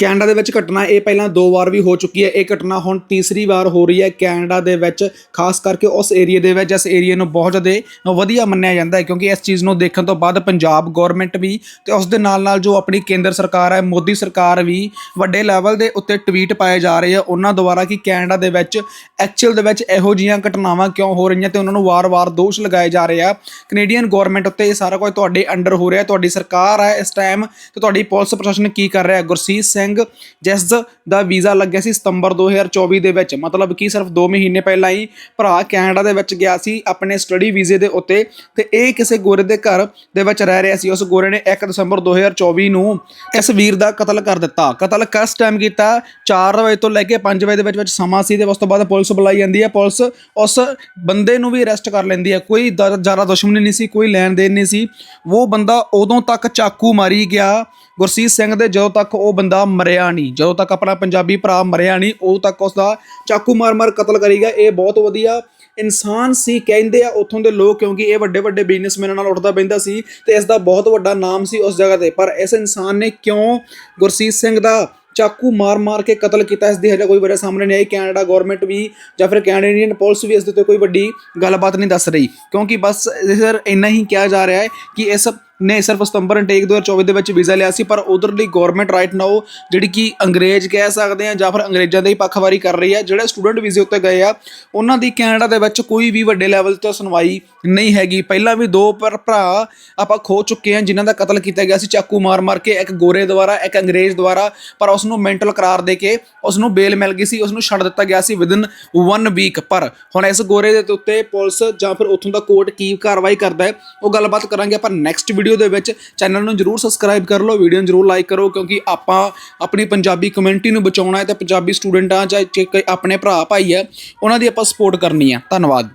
Canada ਦੇ ਵਿੱਚ ਘਟਨਾ ਇਹ ਪਹਿਲਾਂ ਦੋ ਵਾਰ ਵੀ ਹੋ ਚੁੱਕੀ ਹੈ। ਇਹ ਘਟਨਾ ਹੁਣ ਤੀਸਰੀ ਵਾਰ ਹੋ ਰਹੀ ਹੈ ਕੈਨੇਡਾ ਦੇ ਵਿੱਚ, ਖਾਸ ਕਰਕੇ ਉਸ ਏਰੀਆ ਦੇ ਵਿੱਚ, ਜਿਸ ਏਰੀਆ ਨੂੰ ਬਹੁਤ ਜ਼ਿਆਦਾ ਵਧੀਆ ਮੰਨਿਆ ਜਾਂਦਾ ਹੈ, ਕਿਉਂਕਿ ਇਸ ਚੀਜ਼ ਨੂੰ ਦੇਖਣ ਤੋਂ ਬਾਅਦ ਪੰਜਾਬ ਗਵਰਨਮੈਂਟ ਵੀ ਤੇ ਉਸ ਦੇ ਨਾਲ ਨਾਲ ਜੋ ਆਪਣੀ ਕੇਂਦਰ ਸਰਕਾਰ ਹੈ, ਮੋਦੀ ਸਰਕਾਰ ਵੀ ਵੱਡੇ ਲੈਵਲ ਦੇ ਉੱਤੇ ਟਵੀਟ ਪਾਏ ਜਾ ਰਹੇ ਆ। ਉਹਨਾਂ ਦੁਆਰਾ ਕਿ ਕੈਨੇਡਾ ਦੇ ਵਿੱਚ ਐਕਚੁਅਲ ਦੇ ਵਿੱਚ ਇਹੋ ਜਿਹੀਆਂ ਘਟਨਾਵਾਂ ਕਿਉਂ ਹੋ ਰਹੀਆਂ ਤੇ ਉਹਨਾਂ ਨੂੰ ਵਾਰ-ਵਾਰ ਦੋਸ਼ ਲਗਾਏ ਜਾ ਰਹੇ ਆ। ਕੈਨੇਡੀਅਨ ਗਵਰਨਮੈਂਟ ਉੱਤੇ ਇਹ ਸਾਰਾ ਕੁਝ ਤੁਹਾਡੇ ਅੰਡਰ ਹੋ ਰਿਹਾ ਤੁਹਾਡੀ ਸਰਕਾਰ ਹੈ ਇਸ ਟਾਈਮ ਤੇ ਤੁਹਾਡੀ ਪੁਲਿਸ ਪ੍ਰਸ਼ਾਸਨ ਕੀ ਕਰ ਰਿਹਾ ਗੁਰਸੀਤ ਸਿੰਘ ਜਿਸ ਦਾ ਵੀਜ਼ਾ ਲੱਗਿਆ ਸੀ ਸਤੰਬਰ 2024 ਦੇ ਵਿੱਚ। ਮਤਲਬ ਕਿ ਸਿਰਫ 2 ਮਹੀਨੇ ਪਹਿਲਾਂ ਹੀ ਭਰਾ ਕੈਨੇਡਾ ਦੇ ਵਿੱਚ ਗਿਆ ਸੀ ਆਪਣੇ ਸਟੱਡੀ ਵੀਜ਼ੇ ਦੇ ਉੱਤੇ ਤੇ ਇਹ ਕਿਸੇ ਗੋਰੇ ਦੇ ਘਰ ਦੇ ਵਿੱਚ ਰਹਿ ਰਿਹਾ ਸੀ। ਉਸ ਗੋਰੇ ਨੇ 1 ਦਸੰਬਰ 2024 ਨੂੰ ਇਸ ਵੀਰ ਦਾ ਕਤਲ ਕਰ ਦਿੱਤਾ। ਕਤਲ ਕਿਸ ਟਾਈਮ ਕੀਤਾ? 4 ਵਜੇ ਤੋਂ ਲੈ ਕੇ 5 ਵਜੇ ਦੇ ਵਿੱਚ ਵਿੱਚ ਸਮਾਂ ਸੀ ਤੇ ਉਸ ਤੋਂ ਬਾਅਦ ਪੁਲਿਸ ਬੁਲਾਈ ਜਾਂਦੀ ਹੈ। ਪੁਲਿਸ ਉਸ ਬੰਦੇ ਨੂੰ ਵੀ ਅਰੈਸਟ ਕਰ ਲੈਂਦੀ ਹੈ। ਕੋਈ ਜ਼ਿਆਦਾ ਦੁਸ਼ਮਣੀ ਨਹੀਂ ਸੀ, ਕੋਈ ਲੈਣ ਦੇਣ ਨਹੀਂ ਸੀ। ਉਹ ਬੰਦਾ ਉਦੋਂ ਤੱਕ ਚਾਕੂ ਮਾਰੀ ਗਿਆ ਗੁਰਸੀਤ ਸਿੰਘ ਦੇ ਜਦੋਂ ਤੱਕ ਉਹ ਬੰਦਾ ਮਰਿਆ ਨਹੀਂ, ਜਦੋਂ ਤੱਕ ਆਪਣਾ ਪੰਜਾਬੀ ਭਰਾ ਮਰਿਆ ਨਹੀਂ, ਉਦੋਂ ਤੱਕ ਉਸ ਦਾ ਚਾਕੂ ਮਾਰ-ਮਾਰ ਕਤਲ ਕਰੀਗਾ ਇਹ ਬਹੁਤ ਵਧੀਆ ਇਨਸਾਨ ਸੀ ਕਹਿੰਦੇ ਆ, ਉੱਥੋਂ ਦੇ ਲੋਕ ਕਿਉਂਕਿ ਇਹ ਵੱਡੇ ਵੱਡੇ ਬਿਜ਼ਨਸਮੈਨਾਂ ਨਾਲ ਉੱਠਦਾ ਬੈਂਦਾ ਸੀ ਤੇ ਇਸ ਦਾ ਬਹੁਤ ਵੱਡਾ ਨਾਮ ਸੀ ਉਸ ਜਗ੍ਹਾ ਤੇ। ਪਰ ਇਸ ਇਨਸਾਨ ਨੇ ਕਿਉਂ ਗੁਰਸੀਤ ਸਿੰਘ ਦਾ ਚਾਕੂ ਮਾਰ-ਮਾਰ ਕੇ ਕਤਲ ਕੀਤਾ? ਇਸ ਦੀ ਹਜੇ ਕੋਈ ਵਜ੍ਹਾ ਸਾਹਮਣੇ ਨਹੀਂ ਆਈ। ਕੈਨੇਡਾ ਗਵਰਨਮੈਂਟ ਵੀ ਜਾਂ ਫਿਰ ਕੈਨੇਡੀਅਨ ਪੁਲਿਸ ਵੀ ਇਸ ਦੇ ਉੱਤੇ ਕੋਈ ਵੱਡੀ ਗੱਲਬਾਤ ਨਹੀਂ ਦੱਸ ਰਹੀ। ਕਿਉਂਕਿ ਬਸ ਸਰ ਇੰਨਾ ਹੀ ਕਿਹਾ ਜਾ ਰਿਹਾ ਹੈ ਕਿ ਇਸ ਨੇ ਸਿਰਫ ਸਤੰਬਰ ਇਨਟੇਕ 2024 ਦੇ ਵਿੱਚ ਵੀਜ਼ਾ ਲਿਆ ਸੀ, ਪਰ ਉਧਰਲੀ ਗਵਰਨਮੈਂਟ ਰਾਈਟ ਨਾਓ ਜਿਹੜੀ ਕਿ ਅੰਗਰੇਜ਼ ਕਹਿ ਸਕਦੇ ਆ ਜਾਂ ਫਿਰ ਅੰਗਰੇਜ਼ਾਂ ਦੇ ਹੀ ਪੱਖਵਾਰੀ ਕਰ ਰਹੀ ਹੈ ਜਿਹੜੇ ਸਟੂਡੈਂਟ ਵੀਜ਼ੇ ਉੱਤੇ ਗਏ ਆ, ਉਹਨਾਂ ਦੀ ਕੈਨੇਡਾ ਦੇ ਵਿੱਚ ਕੋਈ ਵੀ ਵੱਡੇ ਲੈਵਲ ਤੇ ਸੁਣਵਾਈ ਨਹੀਂ ਹੈਗੀ। ਪਹਿਲਾਂ ਵੀ ਦੋ ਪਰ ਭਰਾ ਆਪਾਂ ਖੋ ਚੁੱਕੇ ਹਾਂ ਜਿਨ੍ਹਾਂ ਦਾ ਕਤਲ ਕੀਤਾ ਗਿਆ ਸੀ, ਚਾਕੂ ਮਾਰ-ਮਾਰ ਕੇ, ਇੱਕ ਗੋਰੇ ਦੁਆਰਾ, ਇੱਕ ਅੰਗਰੇਜ਼ ਦੁਆਰਾ, ਪਰ ਉਸ ਨੂੰ ਮੈਂਟਲ ਕਰਾਰ ਦੇ ਕੇ ਉਸ ਨੂੰ ਬੇਲ ਮਿਲ ਗਈ ਸੀ ਉਸ ਨੂੰ ਛੱਡ ਦਿੱਤਾ ਗਿਆ ਸੀ ਵਿਦਨ 1 ਵੀਕ ਪਰ ਹੁਣ ਇਸ ਗੋਰੇ ਦੇ ਉੱਤੇ ਪੁਲਿਸ ਜਾਂ ਫਿਰ ਉੱਥੋਂ ਦਾ ਕੋਰਟ ਕੀ ਕਾਰਵਾਈ ਕਰਦਾ ਹੈ, ਉਹ ਗੱਲਬਾਤ ਕਰਾਂਗੇ ਆਪਾਂ ਨੈਕਸਟ ਵੀਡੀਓ ਵੀਡੀਓ ਦੇ ਵਿੱਚ ਚੈਨਲ ਨੂੰ ਜਰੂਰ ਸਬਸਕ੍ਰਾਈਬ ਕਰ ਲਓ ਵੀਡੀਓ ਨੂੰ ਜਰੂਰ ਲਾਈਕ ਕਰੋ, ਕਿਉਂਕਿ ਆਪਾਂ ਆਪਣੀ ਪੰਜਾਬੀ ਕਮਿਊਨਿਟੀ ਨੂੰ ਬਚਾਉਣਾ ਹੈ ਤੇ ਪੰਜਾਬੀ ਸਟੂਡੈਂਟਾਂ ਜਾਂ ਜੇ ਕੋਈ ਆਪਣੇ ਭਰਾ, ਭਾਈ ਹੈ, ਉਹਨਾਂ ਦੀ ਆਪਾਂ ਸਪੋਰਟ ਕਰਨੀ ਹੈ। ਧੰਨਵਾਦ।